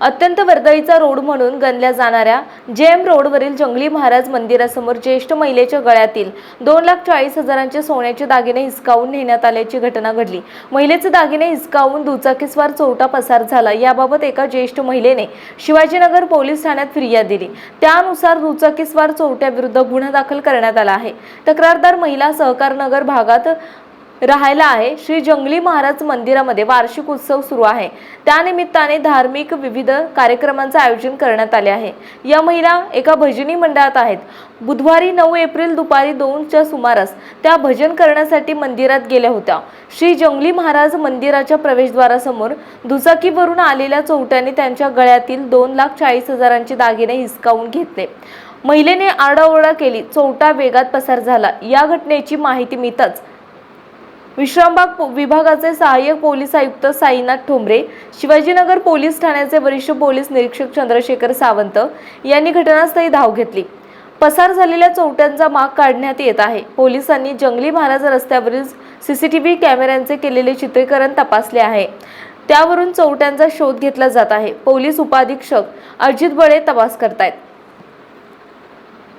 अत्यंत वर्दळीचा रोड म्हणून गणल्या जाणाऱ्या जेम रोडवरील जंगली महाराज मंदिरासमोर ज्येष्ठ महिलेच्या गळ्यातील दोन लाख चाळीस हजारांचे सोन्याचे दागिने हिसकावून नेण्यात आल्याची घटना घडली. महिलेचे दागिने हिसकावून दुचाकीस्वार चोरटा पसार झाला. याबाबत एका ज्येष्ठ महिलेने शिवाजीनगर पोलीस ठाण्यात फिर्याद दिली. त्यानुसार दुचाकीस्वार चोरट्याविरुद्ध गुन्हा दाखल करण्यात आला आहे. तक्रारदार महिला सहकारनगर भागात राहायला आहे. श्री जंगली महाराज मंदिरामध्ये वार्षिक उत्सव सुरू आहे. त्यानिमित्ताने धार्मिक विविध कार्यक्रमांचं आयोजन करण्यात आले आहे. या महिला एका भजनी मंडळात आहेत. बुधवारी नऊ एप्रिल दुपारी दोनच्या सुमारास त्या भजन करण्यासाठी मंदिरात गेल्या होत्या. श्री जंगली महाराज मंदिराच्या प्रवेशद्वारासमोर दुचाकीवरून आलेल्या चौट्याने त्यांच्या गळ्यातील दोन लाख चाळीस हजारांचे दागिने हिसकावून घेतले. महिलेने आरडाओरडा केली. चौटा वेगात पसार झाला. या घटनेची माहिती मिळताच विश्रामबाग विभागाचे सहाय्यक पोलीस आयुक्त साईनाथ ठोंबरे शिवाजीनगर पोलीस ठाण्याचे वरिष्ठ पोलीस निरीक्षक चंद्रशेखर सावंत यांनी घटनास्थळी धाव घेतली. पसार झालेल्या चौट्यांचा माग काढण्यात येत आहे. पोलिसांनी जंगली महाराज रस्त्यावरील सीसीटीव्ही कॅमेऱ्यांचे केलेले चित्रीकरण तपासले आहे. त्यावरून चौट्यांचा शोध घेतला जात आहे. पोलीस उपाधीक्षक अजित बळे तपास करतायत.